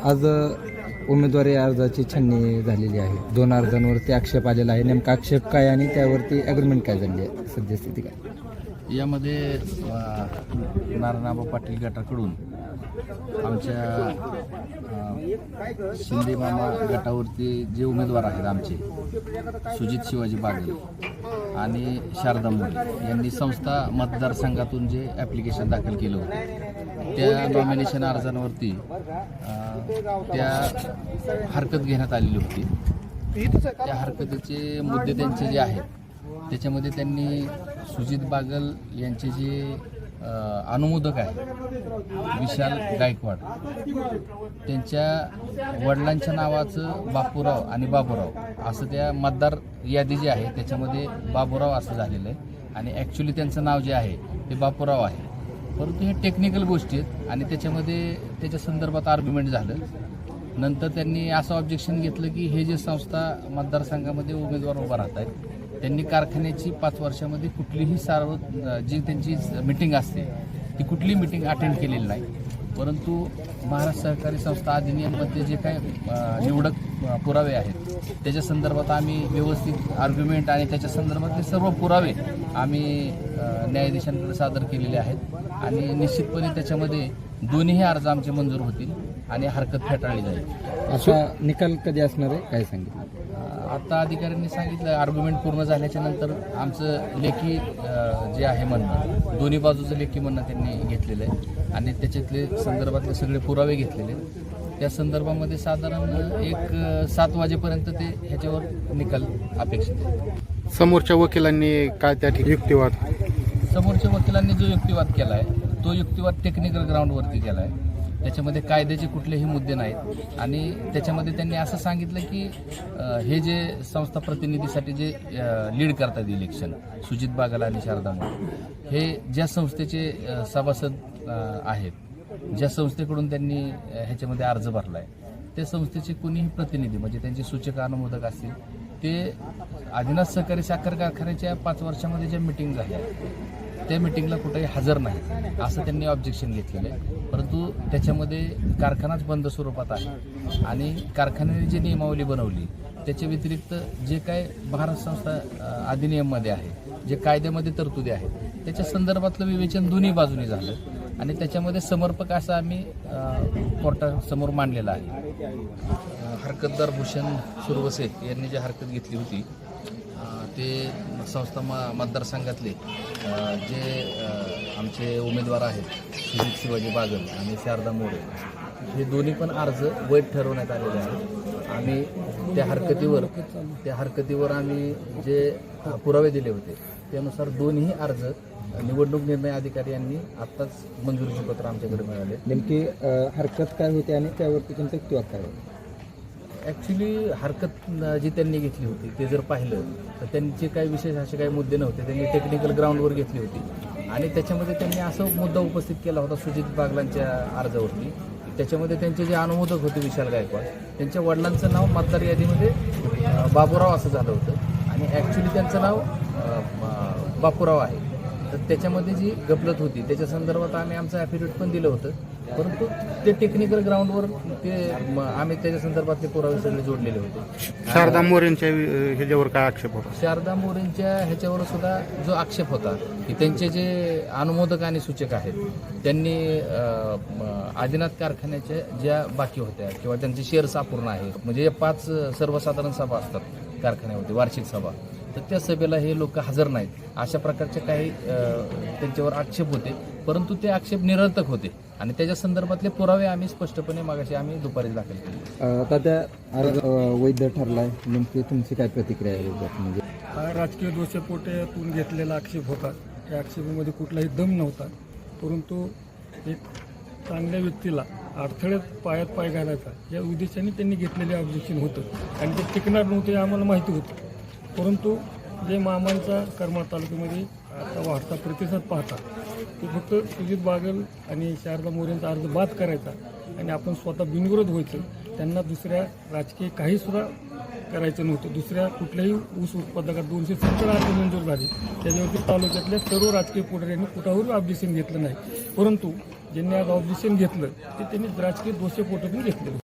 आज उमेदवारी अर्जाची छाननी झालेली आहे. दोन अर्जांवरती आक्षेप आलेला आहे. नेमका आक्षेप काय आणि त्यावरती ॲग्रीमेंट काय झाली आहे? सद्यस्थिती काय? यामध्ये नारायणाबा पाटील गटाकडून आमच्या शिंदे मामा गटावरती जे उमेदवार आहेत आमचे सुजित शिवाजी बागल आणि शारदा मोरे यांनी संस्था मतदारसंघातून जे ॲप्लिकेशन दाखल केलं होतं त्या नॉमिनेशन अर्जांवरती त्या हरकत घेण्यात आलेली होती. त्या हरकतीचे मुद्दे त्यांचे जे आहेत त्याच्यामध्ये त्यांनी सुजित बागल यांचे जे अनुमोदक आहे विशाल गायकवाड त्यांच्या वडिलांच्या नावाचं बापूराव आणि बाबूराव असं त्या मतदार यादी जी आहे त्याच्यामध्ये बाबूराव असं झालेलं आहे. आणि ॲक्च्युली त्यांचं नाव जे आहे ते बापूराव आहे. परंतु हे टेक्निकल गोष्टी आहेत आणि त्याच्यामध्ये त्याच्या संदर्भात आर्ग्युमेंट झालं. नंतर त्यांनी असं ऑब्जेक्शन घेतलं की हे जे संस्था मतदारसंघामध्ये उमेदवार उभा राहत आहेत त्यांनी कारखान्याची पाच वर्षामध्ये कुठलीही सार्व जी त्यांची मिटिंग असते ती कुठलीही मिटिंग अटेंड केलेली नाही. परंतु महाराष्ट्र सहकारी संस्था अधिनियममध्ये जे काही निवडक पुरावे आहेत त्याच्या संदर्भात आम्ही व्यवस्थित आर्ग्युमेंट आणि त्याच्या संदर्भातले सर्व पुरावे आम्ही न्यायाधीशांकडे सादर केलेले आहेत. आणि निश्चितपणे त्याच्यामध्ये दोन्हीही अर्ज आमचे मंजूर होतील आणि हरकत फेटाळली जाईल. असा निकाल कधी असणार आहे? काय सांगितलं? आता अधिकाऱ्यांनी सांगितलं आर्ग्युमेंट पूर्ण झाल्याच्यानंतर आमचं लेखी जे आहे म्हणणं दोन्ही बाजूचं लेखी म्हणणं त्यांनी घेतलेलं आहे. आणि त्याच्यातले संदर्भातले सगळे पुरावे घेतलेले आहेत. त्या संदर्भामध्ये साधारण एक सात वाजेपर्यंत ते ह्याच्यावर निकाल अपेक्षित आहे समोरच्या वकिलांनी काय त्या युक्तिवाद? समोरच्या वकिलांनी जो युक्तिवाद केला आहे तो युक्तिवाद टेक्निकल ग्राउंडवरती केला आहे त्याच्यामध्ये कायद्याचे कुठलेही मुद्दे नाहीत. आणि त्याच्यामध्ये त्यांनी असं सांगितलं की हे जे संस्था प्रतिनिधीसाठी जे लीड करतात इलेक्शन सुजित बागला आणि शारदा मोरे हे ज्या संस्थेचे सभासद आहेत ज्या संस्थेकडून त्यांनी ह्याच्यामध्ये अर्ज भरला आहे त्या संस्थेचे कोणीही प्रतिनिधी म्हणजे त्यांचे सूचक अनुमोदक असतील ते आदिनाथ सहकारी साखर कारखान्याच्या पाच वर्षामध्ये ज्या मिटिंग झाल्या त्या मिटिंगला कुठेही हजर नाही. असं त्यांनी ऑब्जेक्शन घेतलेलं आहे. परंतु त्याच्यामध्ये कारखानाच बंद स्वरूपात आहे. आणि कारखान्याने जी नियमावली बनवली त्याच्या व्यतिरिक्त जे काय महाराष्ट्र संस्था अधिनियममध्ये आहे जे कायद्यामध्ये तरतुदी आहेत त्याच्या संदर्भातलं विवेचन दोन्ही बाजूनी झालं. आणि त्याच्यामध्ये समर्पक असं आम्ही कोर्टासमोर मांडलेलं आहे. हरकतदार भूषण सुरवसे यांनी जी हरकत घेतली होती ते संस्था म मतदारसंघातले जे आमचे उमेदवार आहेत सुजित शिवाजी बागल आणि शारदा मोरे हे दोन्ही पण अर्ज वैध ठरवण्यात आलेले आहेत. आम्ही त्या हरकतीवर त्या हरकतीवर आम्ही जे पुरावे दिले होते त्यानुसार दोन्ही अर्ज निवडणूक निर्णय अधिकारी यांनी आत्ताच मंजुरीचे पत्र आमच्याकडे मिळाले. नेमकी हरकत काय होती आणि त्यावरती तुमचं युक्तिवाद काय होतं. ॲक्च्युली हरकत जी त्यांनी घेतली होती ते जर पाहिलं तर त्यांचे काही विशेष असे काही मुद्दे नव्हते. त्यांनी टेक्निकल ग्राउंडवर घेतली होती. आणि त्याच्यामध्ये त्यांनी असं मुद्दा उपस्थित केला होता सुजित बागलांच्या अर्जावरती. त्याच्यामध्ये त्यांचे जे अनुमोदक होते विशाल गायकवाड त्यांच्या वडिलांचं नाव मतदार यादीमध्ये बाबूराव असं झालं होतं. आणि ॲक्च्युली त्यांचं नाव बापूराव आहे. तर त्याच्यामध्ये जी गफलत होती त्याच्या संदर्भात आम्ही आमचं ॲफिडेविट पण दिलं होतं. परंतु ते टेक्निकल ग्राउंडवर ते आम्ही त्याच्या संदर्भातले पुरावे सगळे जोडलेले होते. शारदा मोरेंच्या ह्याच्यावर काय आक्षेप होता? शारदा मोरेंच्या ह्याच्यावर सुद्धा जो आक्षेप होता की त्यांचे जे अनुमोदक आणि सूचक आहेत त्यांनी आदिनाथ कारखान्याच्या ज्या बाकी होत्या किंवा त्यांचे शेअर्स अपूर्ण आहेत म्हणजे या पाच सर्वसाधारण सभा असतात कारखान्यामध्ये वार्षिक सभा तर त्या सभेला हे लोक हजर नाहीत. अशा प्रकारचे काही त्यांच्यावर आक्षेप होते परंतु ते आक्षेप निरर्थक होते. आणि त्याच्या संदर्भातले पुरावे आम्ही स्पष्टपणे मागाशी आम्ही दुपारी दाखल केले. अ, आता त्या अर्ज वैध ठरलाय. नेमकी तुमची काय प्रतिक्रिया आहे याच्यात? म्हणजे हा राजकीय दोषपोटेतून घेतलेला आक्षेप होता. त्या आक्षेपामध्ये कुठलाही दम नव्हता. परंतु एक चांगल्या व्यक्तीला अडथळ्यात पायात पाय घालायचा या उद्देशाने त्यांनी घेतलेले ऑब्जेक्शन होतं. आणि ते टिकणार नव्हते हे आम्हाला माहिती होतं. परंतु जे मामांचा करमाळ तालुक्यामध्ये आता वाढता प्रतिसाद पाहता ते फक्त सुजित बागल आणि शारदा मोरेंचा अर्ज बाद करायचा आणि आपण स्वतः बिनविरोध व्हायचं त्यांना दुसऱ्या राजकीय काही सुद्धा करायचं नव्हतं. दुसऱ्या कुठल्याही ऊस उत्पादकात दोनशे सत्तर अर्ज मंजूर झाले. त्याच्यावरती तालुक्यातल्या सर्व राजकीय पुढाऱ्यांनी कुठावरून ऑब्जेक्शन घेतलं नाही. परंतु ज्यांनी आज ऑब्जेक्शन घेतलं ते त्यांनी राजकीय दोषे पोटातून घेतलं